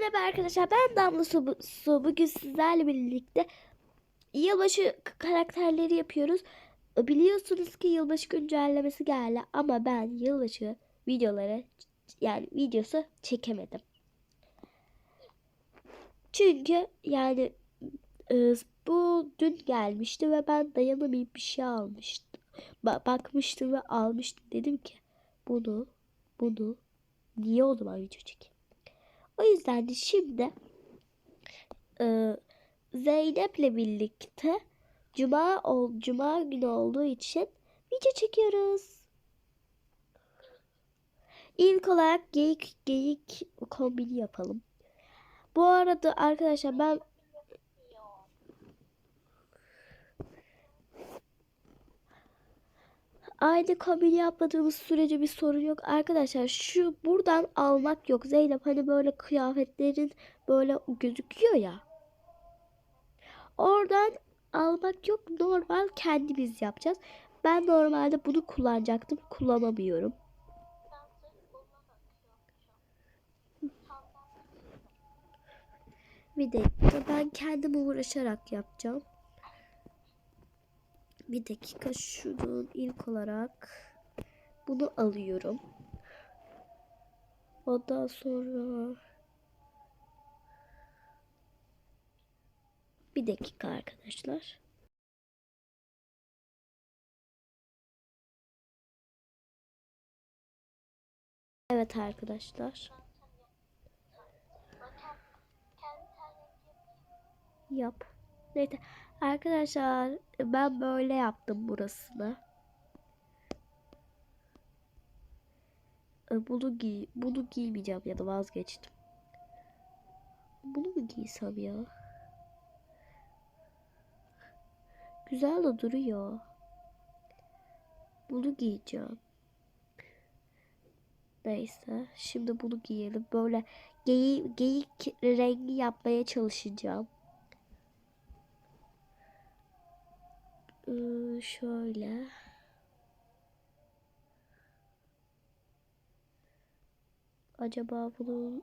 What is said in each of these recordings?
merhaba arkadaşlar. Ben Damla Su. Su. Bugün sizlerle birlikte yılbaşı karakterleri yapıyoruz. Biliyorsunuz ki yılbaşı güncellemesi geldi ama ben yılbaşı videoları yani videosu çekemedim. Çünkü yani e, bu dün gelmişti ve ben dayanamayıp bir şey almıştım. Ba- bakmıştım ve almıştım. Dedim ki bunu bunu niye o zaman video çekeyim? O yüzden de şimdi e, Zeynep'le birlikte Cuma ol, Cuma günü olduğu için video çekiyoruz. İlk olarak geyik geyik kombini yapalım. Bu arada arkadaşlar ben aynı kombini yapmadığımız sürece bir sorun yok. Arkadaşlar şu buradan almak yok. Zeynep hani böyle kıyafetlerin böyle gözüküyor ya. Oradan almak yok. Normal kendimiz yapacağız. Ben normalde bunu kullanacaktım. Kullanamıyorum. Bir dakika ben kendim uğraşarak yapacağım. Bir dakika şunun ilk olarak bunu alıyorum. Ondan sonra bir dakika arkadaşlar. Evet arkadaşlar. Yap. Neyse. Arkadaşlar ben böyle yaptım burasını. E, Bunu giy bunu giymeyeceğim ya da vazgeçtim. Bunu mu giysem ya? Güzel de duruyor. Bunu giyeceğim. Neyse. Şimdi bunu giyelim. Böyle geyik, geyik rengi yapmaya çalışacağım. Şöyle. Acaba bunu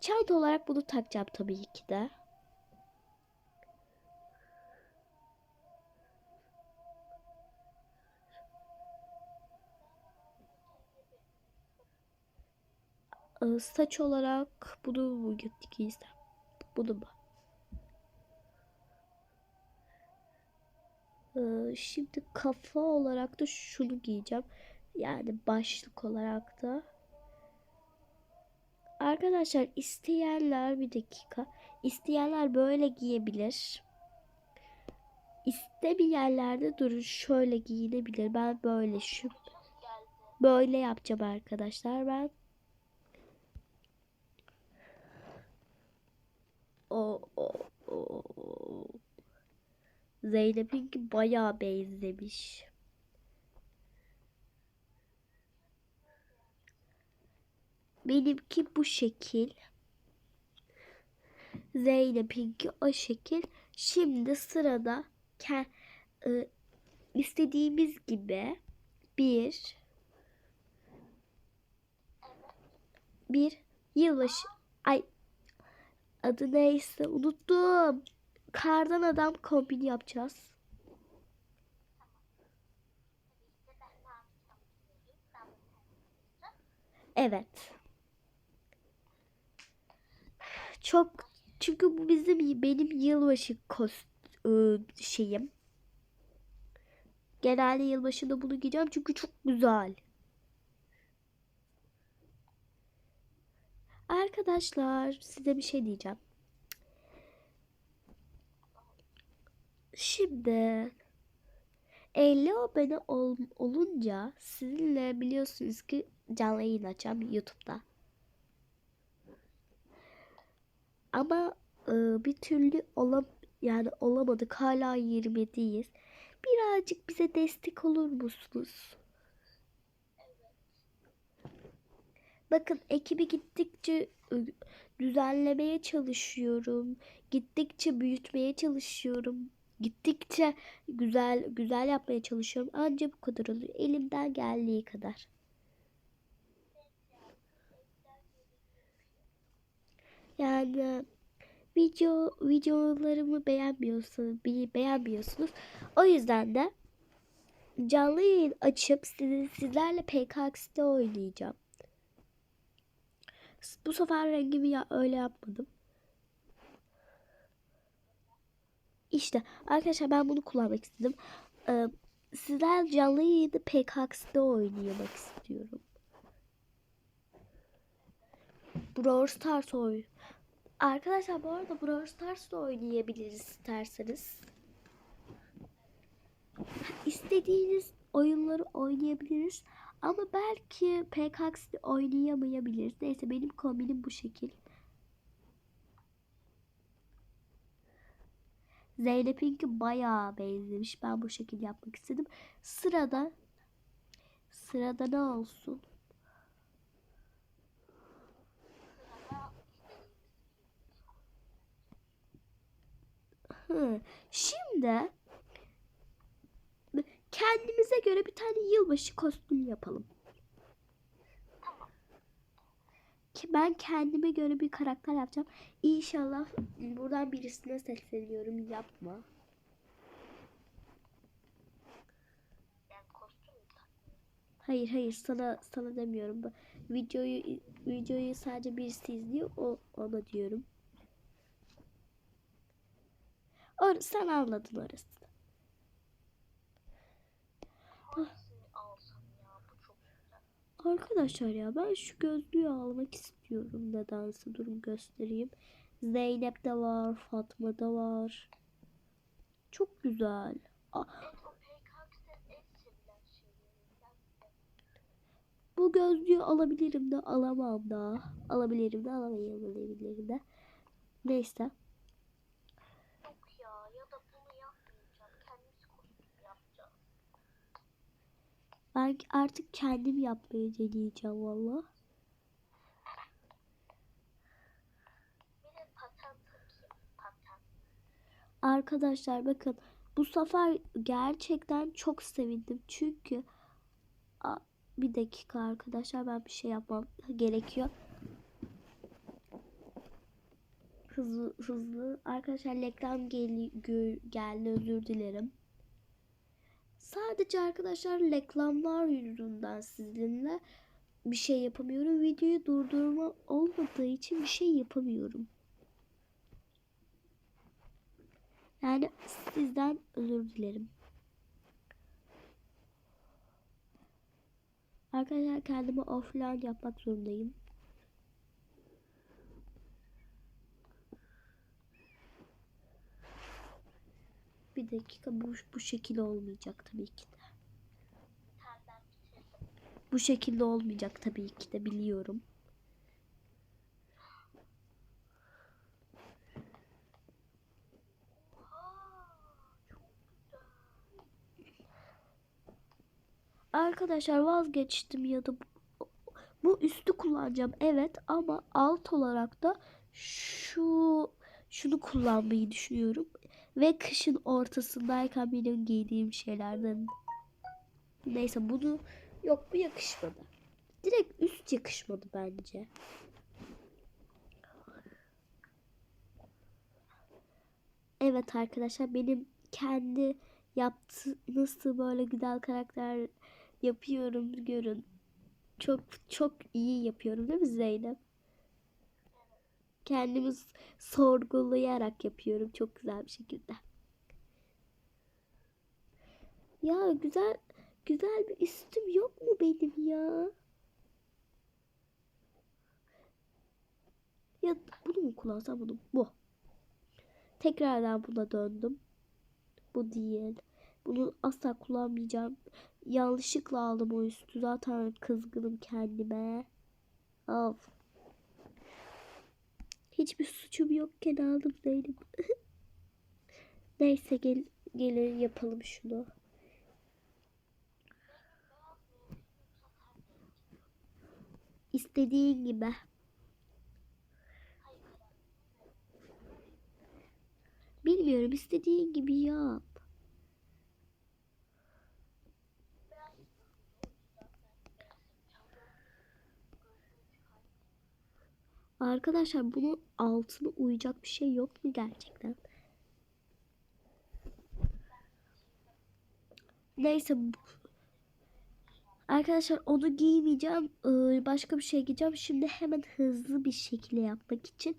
çanta olarak bunu takacağım tabii ki de. Saç olarak bunu mu giysem? Bunu mu? Ee, şimdi kafa olarak da şunu giyeceğim. Yani başlık olarak da. Arkadaşlar isteyenler bir dakika. İsteyenler böyle giyebilir. İstemeyenler de durun şöyle giyinebilir. Ben böyle şu böyle yapacağım arkadaşlar ben. O, o, o. Zeynep'inki bayağı benzemiş. Benimki bu şekil. Zeynep'inki o şekil. Şimdi sırada e, istediğimiz gibi bir bir yılbaşı ay adı neyse unuttum. Kardan adam kombini yapacağız. Evet. Çok çünkü bu bizim benim yılbaşı kost ıı, şeyim. Genelde yılbaşında bunu giyeceğim çünkü çok güzel. Arkadaşlar size bir şey diyeceğim. Şimdi 50 abone ol, olunca sizinle biliyorsunuz ki canlı yayın açacağım YouTube'da. Ama e, bir türlü olam yani olamadık. Hala 20'deyiz. Birazcık bize destek olur musunuz? Bakın ekibi gittikçe düzenlemeye çalışıyorum. Gittikçe büyütmeye çalışıyorum. Gittikçe güzel güzel yapmaya çalışıyorum. Ancak bu kadar oluyor. Elimden geldiği kadar. Yani video videolarımı beğenmiyorsunuz, be- beğenmiyorsunuz. O yüzden de canlı yayın açıp sizi, sizlerle PKX'de oynayacağım. Bu sefer rengimi ya öyle yapmadım. İşte arkadaşlar ben bunu kullanmak istedim. Ee, sizler canlı yayını PKX'de oynamak istiyorum. Brawl Stars oy. Arkadaşlar bu arada Brawl Stars da oynayabiliriz isterseniz. İstediğiniz oyunları oynayabiliriz. Ama belki PKX'de oynayamayabiliriz. Neyse benim kombinim bu şekil. Zeynep'inki bayağı benzemiş. Ben bu şekilde yapmak istedim. Sırada sırada ne olsun? Şimdi kendimize göre bir tane yılbaşı kostümü yapalım. Ki ben kendime göre bir karakter yapacağım. İnşallah buradan birisine sesleniyorum yapma. Hayır hayır sana sana demiyorum. Bu Videoyu videoyu sadece birisi izliyor. O ona diyorum. Or sen anladın orası. Arkadaşlar ya ben şu gözlüğü almak istiyorum nedense. Durun göstereyim. Zeynep'de var, Fatma'da var. Çok güzel. Bu gözlüğü alabilirim de alamam da. Alabilirim de alamayabilirim de. Neyse. Yok ya ya da bunu yapmayacağım. Kendimiz kostüm yapacağız. Ben artık kendim yapmayı deneyeceğim valla. Arkadaşlar bakın bu sefer gerçekten çok sevindim. Çünkü bir dakika arkadaşlar ben bir şey yapmam gerekiyor. Hızlı hızlı arkadaşlar reklam gel geldi özür dilerim. Sadece arkadaşlar reklamlar yüzünden sizinle bir şey yapamıyorum. Videoyu durdurma olmadığı için bir şey yapamıyorum. Yani sizden özür dilerim. Arkadaşlar kendimi offline yapmak zorundayım. Bir dakika bu, bu şekil olmayacak tabii ki de. Bu şekilde olmayacak tabii ki de biliyorum. Arkadaşlar vazgeçtim ya da bu üstü kullanacağım evet ama alt olarak da şu şunu kullanmayı düşünüyorum ve kışın ortasındayken benim giydiğim şeylerden neyse bunu yok bu yakışmadı direkt üst yakışmadı bence evet arkadaşlar benim kendi yaptı nasıl böyle güzel karakter yapıyorum görün. Çok çok iyi yapıyorum değil mi Zeynep? Kendimi sorgulayarak yapıyorum çok güzel bir şekilde. Ya güzel güzel bir üstüm yok mu benim ya? Ya bunu mu kullansam bunu? Bu. Tekrardan buna döndüm. Bu değil. Bunu asla kullanmayacağım. Yanlışlıkla aldım o üstü. Zaten kızgınım kendime. Of. Hiçbir suçum yokken aldım Zeynep. Neyse gel gelin yapalım şunu. İstediğin gibi. Bilmiyorum istediğin gibi yap. Arkadaşlar bunun altına uyacak bir şey yok mu gerçekten? Neyse Arkadaşlar onu giymeyeceğim. Ee, Başka bir şey giyeceğim. Şimdi hemen hızlı bir şekilde yapmak için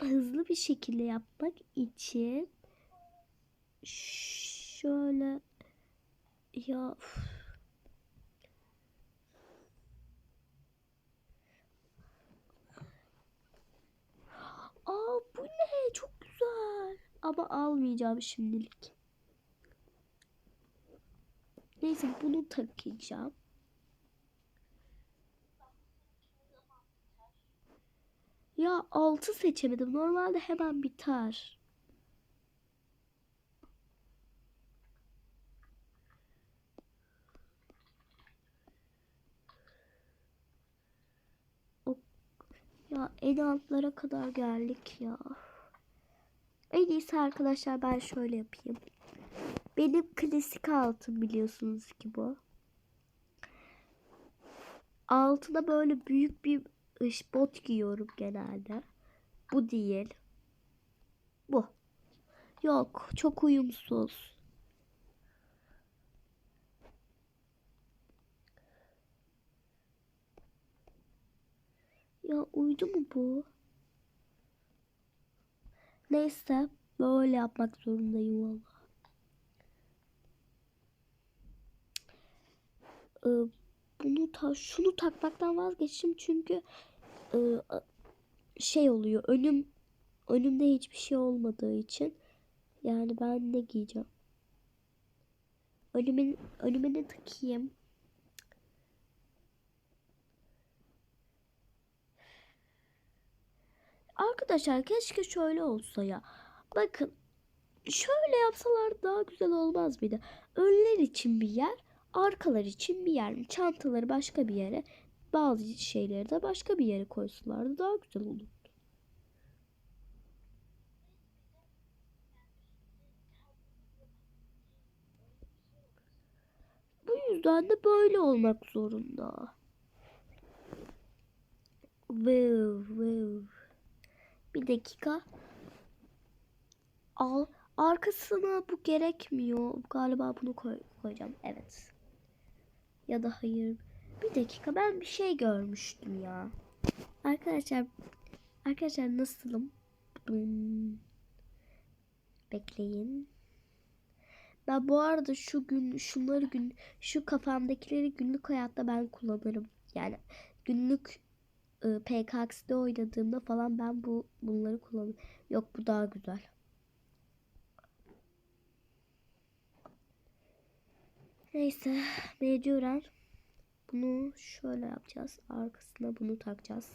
hızlı bir şekilde yapmak için şöyle ya üf. Aa bu ne? Çok güzel. Ama almayacağım şimdilik. Neyse bunu takacağım. Ya altı seçemedim. Normalde hemen biter. Ya en altlara kadar geldik ya. En iyisi arkadaşlar ben şöyle yapayım. Benim klasik altın biliyorsunuz ki bu. Altına böyle büyük bir bot giyiyorum genelde. Bu değil. Bu. Yok, çok uyumsuz. Ya uydu mu bu? Neyse, böyle yapmak zorundayım valla. Ee, bunu ta şunu takmaktan vazgeçtim çünkü e, şey oluyor önüm önümde hiçbir şey olmadığı için yani ben ne giyeceğim önüme önüme ne takayım arkadaşlar keşke şöyle olsa ya bakın şöyle yapsalar daha güzel olmaz mıydı önler için bir yer arkalar için bir yer çantaları başka bir yere bazı şeyleri de başka bir yere koysalardı daha güzel olur. Bu yüzden de böyle olmak zorunda. Wow, wow. Bir dakika. Al. Arkasına bu gerekmiyor. Galiba bunu koy koyacağım. Evet. Ya da hayır. Bir dakika ben bir şey görmüştüm ya. Arkadaşlar arkadaşlar nasılım? Bekleyin. Ben bu arada şu gün şunları gün şu kafamdakileri günlük hayatta ben kullanırım. Yani günlük e, PKX'de oynadığımda falan ben bu bunları kullanırım. Yok bu daha güzel. Neyse mecburen bunu şöyle yapacağız. Arkasına bunu takacağız.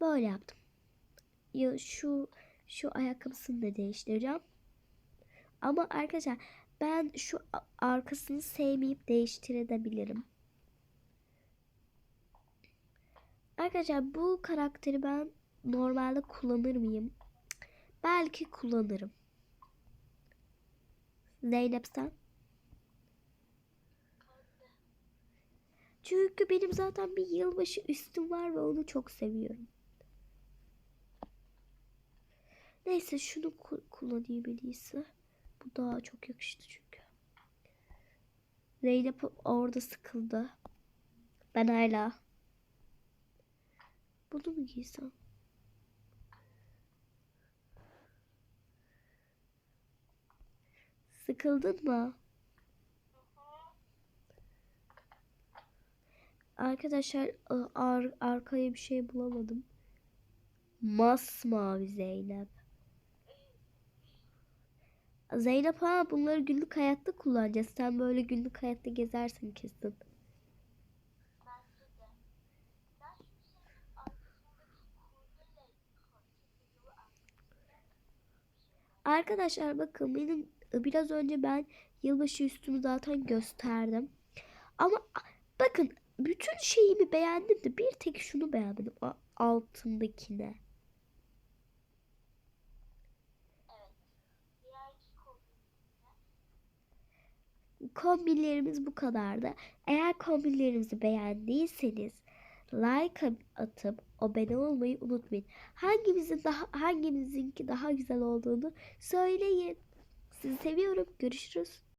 Böyle yaptım. Ya şu şu ayakkabısını da değiştireceğim. Ama arkadaşlar ben şu arkasını sevmeyip değiştirebilirim. Arkadaşlar bu karakteri ben normalde kullanır mıyım? Belki kullanırım. Zeynep sen? Çünkü benim zaten bir yılbaşı üstüm var ve onu çok seviyorum. Neyse şunu ku- kullanayım en. Bu daha çok yakıştı çünkü. Zeynep orada sıkıldı. Ben hala. Bunu mu giysem? Sıkıldın mı? Arkadaşlar ar arkaya bir şey bulamadım. Masmavi Zeynep. Zeynep ha bunları günlük hayatta kullanacağız. Sen böyle günlük hayatta gezersin kesin. Arkadaşlar bakın benim biraz önce ben yılbaşı üstümü zaten gösterdim. Ama bakın bütün şeyimi beğendim de bir tek şunu beğenmedim. Altındakine. Kombinlerimiz bu kadardı. Eğer kombinlerimizi beğendiyseniz like atıp abone olmayı unutmayın. Hangimizin daha hangimizinki daha güzel olduğunu söyleyin. Sizi seviyorum. Görüşürüz.